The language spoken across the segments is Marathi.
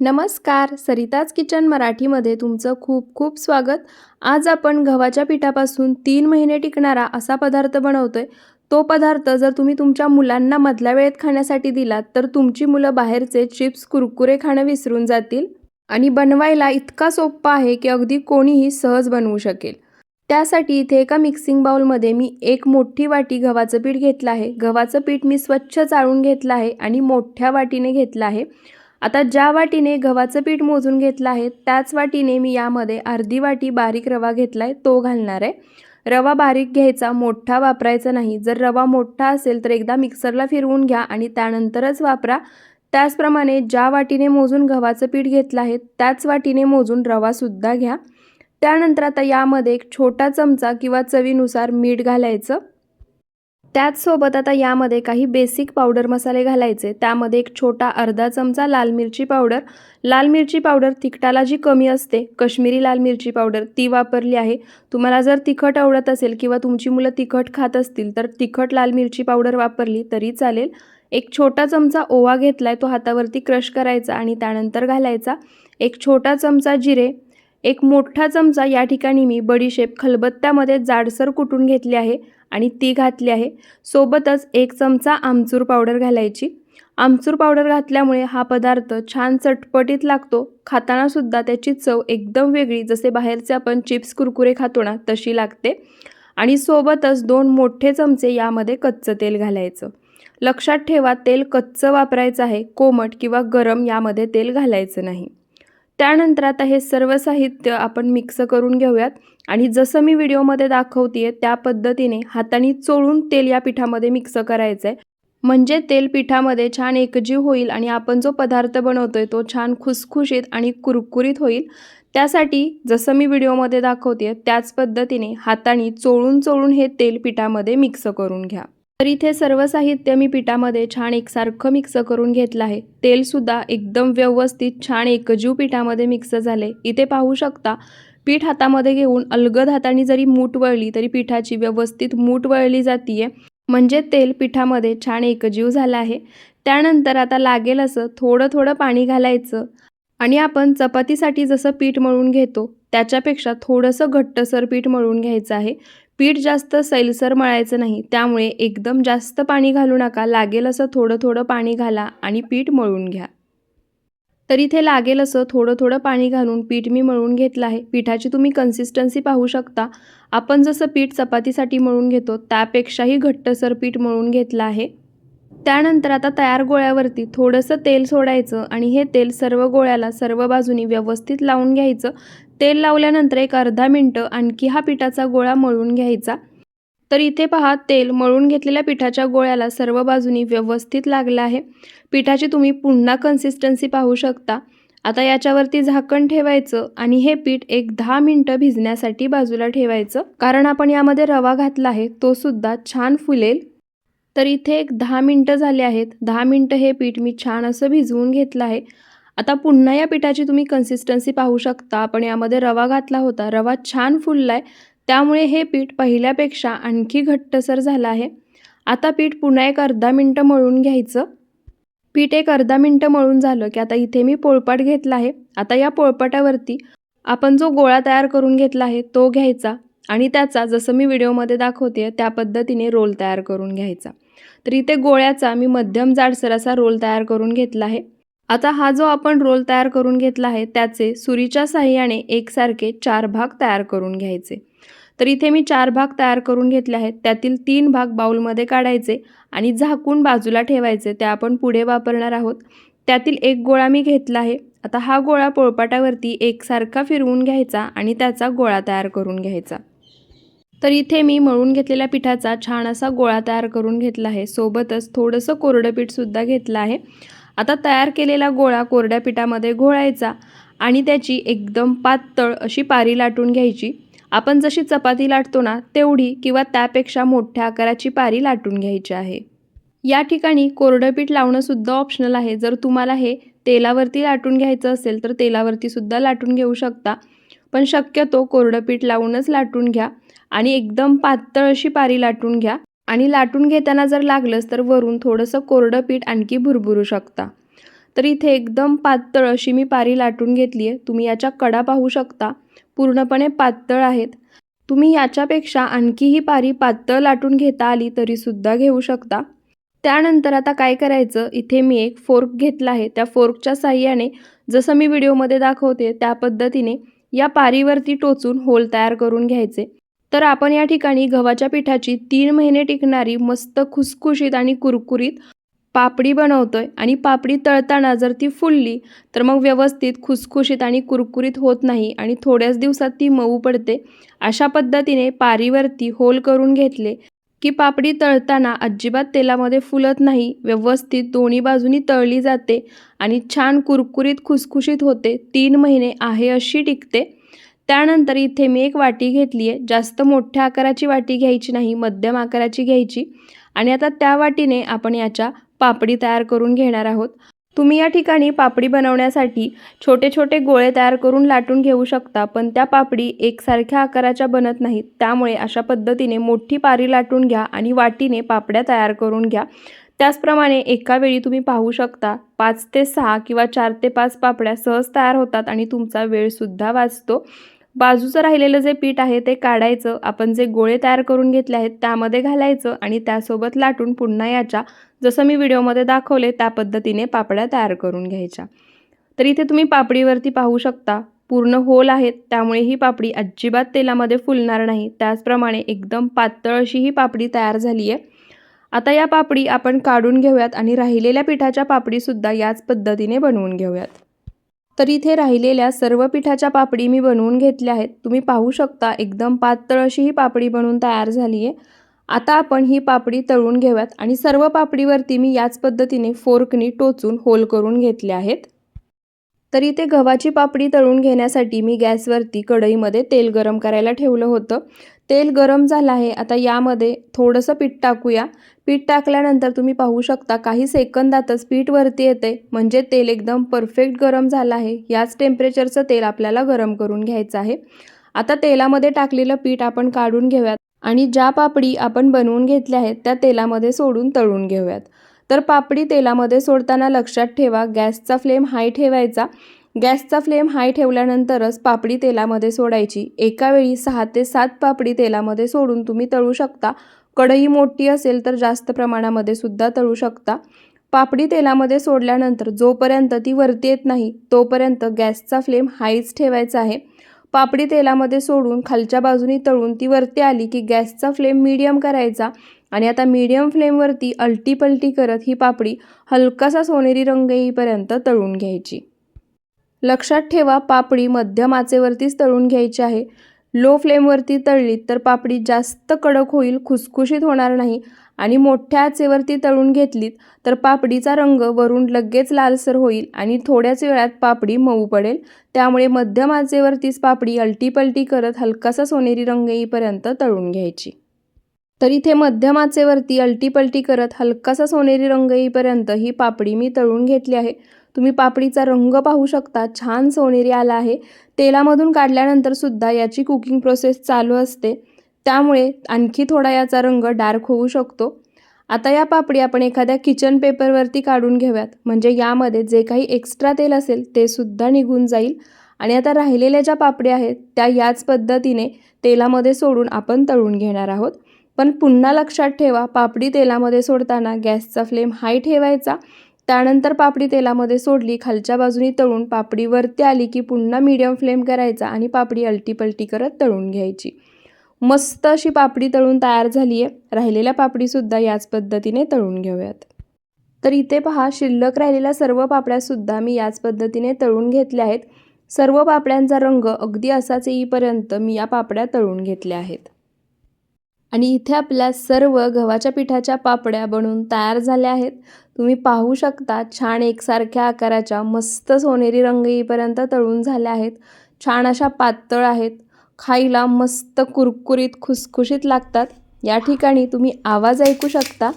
नमस्कार सरिताज किचन मराठीमध्ये तुमचं खूप खूप स्वागत. आज आपण गव्हाच्या पिठापासून तीन महिने टिकणारा असा पदार्थ बनवतोय. तो पदार्थ जर तुम्ही तुमच्या मुलांना मधल्या वेळेत खाण्यासाठी दिलात तर तुमची मुलं बाहेरचे चिप्स कुरकुरे खाणं विसरून जातील आणि बनवायला इतका सोप्पा आहे की अगदी कोणीही सहज बनवू शकेल. त्यासाठी इथे एका मिक्सिंग बाउलमध्ये मी एक मोठी वाटी गव्हाचं पीठ घेतलं आहे. गव्हाचं पीठ मी स्वच्छ चाळून घेतलं आहे आणि मोठ्या वाटीने घेतलं आहे. आता ज्या वाटीने गव्हाचं पीठ मोजून घेतलं आहे त्याच वाटीने मी यामध्ये अर्धी वाटी बारीक रवा घेतला आहे तो घालणार आहे. रवा बारीक घ्यायचा मोठा वापरायचा नाही. जर रवा मोठा असेल तर एकदा मिक्सरला फिरवून घ्या आणि त्यानंतरच वापरा. त्याचप्रमाणे ज्या वाटीने मोजून गव्हाचं पीठ घेतलं आहे त्याच वाटीने मोजून रवासुद्धा घ्या. त्यानंतर आता यामध्ये एक छोटा चमचा किंवा चवीनुसार मीठ घालायचं. त्याचसोबत आता यामध्ये काही बेसिक पावडर मसाले घालायचे. त्यामध्ये एक छोटा अर्धा चमचा लाल मिरची पावडर लाल मिरची पावडर तिखटाला जी कमी असते कश्मीरी लाल मिरची पावडर ती वापरली आहे. तुम्हाला जर तिखट आवडत असेल किंवा तुमची मुलं तिखट खात असतील तर तिखट लाल मिरची पावडर वापरली तरी चालेल. एक छोटा चमचा ओवा घेतला आहे तो हातावरती क्रश करायचा आणि त्यानंतर घालायचा. एक छोटा चमचा जिरे एक मोठा चमचा या ठिकाणी मी बडीशेप खलबत्त्यामध्ये जाडसर कुटून घेतली आहे. आणि ती घातली आहे. सोबतच एक चमचा आमचूर पावडर घालायची. आमचूर पावडर घातल्यामुळे हा पदार्थ छान चटपटीत लागतो. खातानासुद्धा त्याची चव एकदम वेगळी जसे बाहेरचे आपण चिप्स कुरकुरे खातो ना तशी लागते. आणि सोबतच दोन मोठे चमचे यामध्ये कच्चं तेल घालायचं. लक्षात ठेवा तेल कच्चं वापरायचं आहे. कोमट किंवा गरम यामध्ये तेल घालायचं नाही. त्यानंतर आता हे सर्व साहित्य आपण मिक्स करून घेऊयात. आणि जसं मी व्हिडिओमध्ये दाखवते त्या पद्धतीने हाताने चोळून तेल या पिठामध्ये मिक्स करायचं आहे म्हणजे तेल पिठामध्ये छान एकजीव होईल आणि आपण जो पदार्थ बनवतोय तो छान खुसखुशीत आणि कुरकुरीत होईल. त्यासाठी जसं मी व्हिडिओमध्ये दाखवते त्याच पद्धतीने हाताने चोळून चोळून हे तेल पिठामध्ये मिक्स करून घ्या. तर इथे सर्व साहित्य मी पिठामध्ये छान एकसारखं मिक्स करून घेतलं आहे. तेलसुद्धा एकदम व्यवस्थित छान एकजीव पिठामध्ये मिक्स झाले. इथे पाहू शकता पीठ हातामध्ये घेऊन अलगद हाताने जरी मूठ वळली तरी पिठाची व्यवस्थित मूठ वळली जातीये. म्हणजे तेल पिठामध्ये छान एकजीव झालं आहे. त्यानंतर आता लागेल असं थोडं थोडं पाणी घालायचं आणि आपण चपातीसाठी जसं पीठ मळून घेतो त्याच्यापेक्षा थोडंसं घट्टसर पीठ मळून घ्यायचं आहे. पीठ जास्त सैलसर मळायचं नाही त्यामुळे एकदम जास्त पाणी घालू नका लागेल असं थोडं थोडं पाणी घाला आणि पीठ मळून घ्या. तर इथे लागेल असं थोडं थोडं पाणी घालून पीठ मी मळून घेतलं आहे. पिठाची तुम्ही कन्सिस्टन्सी पाहू शकता. आपण जसं पीठ चपातीसाठी मळून घेतो त्यापेक्षाही घट्टसर पीठ मळून घेतलं आहे. त्यानंतर आता तयार गोळ्यावरती थोडंसं तेल सोडायचं आणि हे तेल सर्व गोळ्याला सर्व बाजूनी व्यवस्थित लावून घ्यायचं. तेल लावल्यानंतर एक अर्धा मिनटं आणखी हा पिठाचा गोळा मळून घ्यायचा. तर इथे पहा तेल मळून घेतलेल्या पिठाच्या गोळ्याला सर्व बाजूनी व्यवस्थित लागलं आहे. पिठाची तुम्ही पुन्हा कन्सिस्टन्सी पाहू शकता. आता याच्यावरती झाकण ठेवायचं आणि हे पीठ एक दहा मिनटं भिजण्यासाठी बाजूला ठेवायचं. कारण आपण यामध्ये रवा घातला आहे तो सुद्धा छान फुलेल. तर इथे एक दहा मिनटं झाले आहेत. दहा मिनटं हे पीठ मी छान असं भिजवून घेतलं आहे. आता पुन्हा या पिठाची तुम्ही कन्सिस्टन्सी पाहू शकता. आपण यामध्ये रवा घातला होता. रवा छान फुलला आहे त्यामुळे हे पीठ पहिल्यापेक्षा आणखी घट्टसर झालं आहे. आता पीठ पुन्हा एक अर्धा मिनटं मळून घ्यायचं. पीठ एक अर्धा मिनटं मळून झालं की आता इथे मी पोळपाट घेतला आहे. आता या पोळपाटावरती आपण जो गोळा तयार करून घेतला आहे तो घ्यायचा आणि त्याचा जसं मी व्हिडिओमध्ये दाखवते त्या पद्धतीने रोल तयार करून घ्यायचा. तर इथे गोळ्याचा मी मध्यम जाडसर असा रोल तयार करून घेतला आहे. आता हा जो आपण रोल तयार करून घेतला आहे त्याचे सुरीच्या साह्याने एकसारखे चार भाग तयार करून घ्यायचे. तर इथे मी चार भाग तयार करून घेतले आहेत त्यातील तीन भाग बाउलमध्ये काढायचे आणि झाकून बाजूला ठेवायचे ते आपण पुढे वापरणार आहोत. त्यातील एक गोळा मी घेतला आहे. आता हा गोळा पोळपाटावरती एकसारखा फिरवून घ्यायचा आणि त्याचा गोळा तयार करून घ्यायचा. तर इथे मी मळून घेतलेल्या पिठाचा छान असा गोळा तयार करून घेतला आहे. सोबतच थोडंसं कोरडं पीठसुद्धा घेतलं आहे. आता तयार केलेला गोळा कोरड्या पिठामध्ये घोळायचा आणि त्याची एकदम पातळ अशी पारी लाटून घ्यायची. आपण जशी चपाती लाटतो ना तेवढी किंवा त्यापेक्षा मोठ्या आकाराची पारी लाटून घ्यायची आहे. या ठिकाणी कोरडं पीठ लावणंसुद्धा ऑप्शनल आहे. जर तुम्हाला हे तेलावरती लाटून घ्यायचं असेल तर तेलावरती सुद्धा लाटून घेऊ शकता. पण शक्यतो कोरडं पीठ लावूनच लाटून घ्या आणि एकदम पातळ अशी पारी लाटून घ्या. आणि लाटून घेताना जर लागलंच तर वरून थोडंसं कोरडं पीठ आणखी भुरभुरू शकता. तर इथे एकदम पातळ अशी मी पारी लाटून घेतली आहे. तुम्ही याच्या कडा पाहू शकता. पूर्णपणे पातळ आहेत. तुम्ही याच्यापेक्षा आणखीही पारी पातळ लाटून घेता आली तरीसुद्धा घेऊ शकता. त्यानंतर आता काय करायचं? इथे मी एक फोर्क घेतला आहे. त्या फोर्कच्या साह्याने जसं मी व्हिडिओमध्ये दाखवते त्या पद्धतीने या पारीवरती टोचून होल तयार करून घ्यायचे. तर आपण या ठिकाणी गव्हाच्या पिठाची तीन महिने टिकणारी मस्त खुसखुशीत आणि कुरकुरीत पापडी बनवतोय. आणि पापडी तळताना जर ती फुलली तर मग व्यवस्थित खुसखुशीत आणि कुरकुरीत होत नाही आणि थोड्याच दिवसात ती मऊ पडते. अशा पद्धतीने पारीवरती होल करून घेतले की पापडी तळताना अजिबात तेलामध्ये फुलत नाही. व्यवस्थित दोन्ही बाजूनी तळली जाते आणि छान कुरकुरीत खुसखुशीत होते. तीन महिने आहे अशी टिकते. त्यानंतर इथे मी एक वाटी घेतली आहे. जास्त मोठ्या आकाराची वाटी घ्यायची नाही मध्यम आकाराची घ्यायची. आणि आता त्या वाटीने आपण याच्या पापडी तयार करून घेणार आहोत. तुम्ही या ठिकाणी पापडी बनवण्यासाठी छोटे छोटे गोळे तयार करून लाटून घेऊ शकता पण त्या पापडी एकसारख्या आकाराच्या बनत नाहीत. त्यामुळे अशा पद्धतीने मोठी पारी लाटून घ्या आणि वाटीने पापड्या तयार करून घ्या. त्याचप्रमाणे एका वेळी तुम्ही पाहू शकता पाच ते सहा किंवा चार ते पाच पापड्या सहज तयार होतात आणि तुमचा वेळसुद्धा वाचतो. बाजूचं राहिलेलं जे पीठ आहे ते काढायचं आपण जे गोळे तयार करून घेतले आहेत त्यामध्ये घालायचं आणि त्यासोबत लाटून पुन्हा याच्या जसं मी व्हिडिओमध्ये दाखवले त्या पद्धतीने पापड्या तयार करून घ्यायच्या. तर इथे तुम्ही पापडीवरती पाहू शकता पूर्ण होल आहेत त्यामुळे ही पापडी अजिबात तेलामध्ये फुलणार नाही. त्याचप्रमाणे एकदम पातळ अशी ही पापडी तयार झाली आहे आता या पापडी आपण काढून घेऊयात आणि राहिलेल्या पिठाच्या पापडीसुद्धा याच पद्धतीने बनवून घेऊयात. तर इथे राहिलेल्या सर्व पिठाच्या पापडी मी बनवून घेतल्या आहेत. तुम्ही पाहू शकता एकदम पातळ अशी ही पापडी बनवून तयार झाली आहे आता आपण ही पापडी तळून घेऊयात आणि सर्व पापडीवरती मी याच पद्धतीने फोर्कनी टोचून होल करून घेतले आहेत. तर इथे गव्हाची पापडी तळून घेण्यासाठी मी गॅसवरती कढईमध्ये तेल गरम करायला ठेवलं होतं. तेल गरम झालं आहे. आता यामध्ये थोडंसं पीठ टाकूया. पीठ टाकल्यानंतर तुम्ही पाहू शकता काही सेकंदातच पीठ वरती येते. म्हणजे तेल एकदम परफेक्ट गरम झालं आहे. याच टेम्परेचरचं तेल आपल्याला गरम करून घ्यायचं आहे. आता तेलामध्ये टाकलेलं पीठ आपण काढून घेऊयात आणि ज्या पापडी आपण बनवून घेतल्या आहेत त्या तेलामध्ये सोडून तळून घेऊयात. तर पापडी तेलामध्ये सोडताना लक्षात ठेवा गॅसचा फ्लेम हाय ठेवायचा. गॅसचा फ्लेम हाय ठेवल्यानंतरच पापडी तेलामध्ये सोडायची. एकावेळी सहा ते सात पापडी तेलामध्ये सोडून तुम्ही तळू शकता. कढई मोठी असेल तर जास्त प्रमाणामध्ये सुद्धा तळू शकता. पापडी तेलामध्ये सोडल्यानंतर जोपर्यंत ती वरती येत नाही तोपर्यंत गॅसचा फ्लेम हायच ठेवायचा आहे. पापडी तेलामध्ये सोडून खालच्या बाजूनी तळून ती वरती आली की गॅसचा फ्लेम मीडियम करायचा आणि आता मीडियम फ्लेमवरती अलटी पलटी करत ही पापडी हलकासा सोनेरी रंग येईपर्यंत तळून घ्यायची. लक्षात ठेवा पापडी मध्यम आचेवरतीच तळून घ्यायची आहे. लो फ्लेमवरती तळली तर पापडी जास्त कडक होईल खुसखुशीत होणार नाही. आणि मोठ्या आचेवरती तळून घेतलीत तर पापडीचा रंग वरून लगेच लालसर होईल आणि थोड्याच वेळात पापडी मऊ पडेल. त्यामुळे मध्यम आचेवरतीच पापडी अलटीपलटी करत हलकासा सोनेरी रंग येईपर्यंत तळून घ्यायची. तर इथे मध्यम आचेवरती अलटीपलटी करत हलकासा सोनेरी रंग येईपर्यंत ही पापडी मी तळून घेतली आहे. तुम्ही पापडीचा रंग पाहू शकता. छान सोनेरी आला आहे. तेलामधून काढल्यानंतर सुद्धा याची कुकिंग प्रोसेस चालू असते. त्यामुळे आणखी थोडा याचा रंग डार्क होऊ शकतो. आता या पापडी आपण एखाद्या किचन पेपरवरती काढून घेऊयात. म्हणजे यामध्ये जे काही एक्स्ट्रा तेल असेल ते सुद्धा निघून जाईल. आणि आता राहिलेल्या ज्या पापड्या आहेत त्या याच पद्धतीने तेलामध्ये सोडून आपण तळून घेणार आहोत. पण पुन्हा लक्षात ठेवा पापडी तेलामध्ये सोडताना गॅसचा फ्लेम हाय ठेवायचा. त्यानंतर पापडी तेलामध्ये सोडली खालच्या बाजूनी तळून पापडी वरती आली की पुन्हा मीडियम फ्लेम करायचा आणि पापडी अलटीपलटी करत तळून घ्यायची. मस्त अशी पापडी तळून तयार झाली आहे राहिलेल्या पापडीसुद्धा याच पद्धतीने तळून घेऊयात. तर इथे पहा शिल्लक राहिलेल्या सर्व पापड्यासुद्धा मी याच पद्धतीने तळून घेतल्या आहेत. सर्व पापड्यांचा रंग अगदी असाच येईपर्यंत मी या पापड्या तळून घेतल्या आहेत. आणि इथे आपल्या सर्व गव्हाच्या पिठाच्या पापड्या बनवून तयार झाल्या आहेत. तुम्ही पाहू शकता छान एकसारख्या आकाराच्या मस्त सोनेरी रंग येईपर्यंत तळून झाल्या आहेत. छान अशा पातळ आहेत. खायला मस्त कुरकुरीत खुसखुशीत लागतात. या ठिकाणी तुम्ही आवाज ऐकू शकता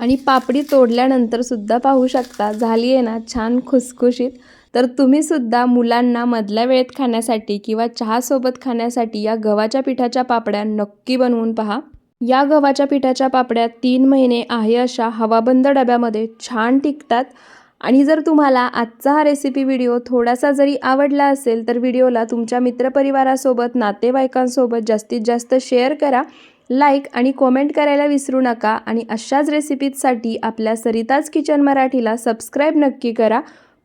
आणि पापडी तोडल्यानंतर सुद्धा पाहू शकता. झाली आहे ना छान खुसखुशीत. तर तुम्हीसुद्धा मुलांना मधल्या वेळेत खाण्यासाठी किंवा चहासोबत खाण्यासाठी या गव्हाच्या पिठाच्या पापड्या नक्की बनवून पहा. या गव्हाच्या पिठाच्या पापड्या तीन महिने आहे अशा हवाबंद डब्यामध्ये छान टिकतात. आणि जर तुम्हाला आजचा हा रेसिपी व्हिडिओ थोडासा जरी आवडला असेल तर व्हिडिओला तुमच्या मित्रपरिवारासोबत नातेवाईकांसोबत जास्तीत जास्त शेअर करा. लाईक आणि कॉमेंट करायला विसरू नका. आणि अशाच रेसिपीजसाठी आपल्या सरिताज किचन मराठीला सबस्क्राईब नक्की करा.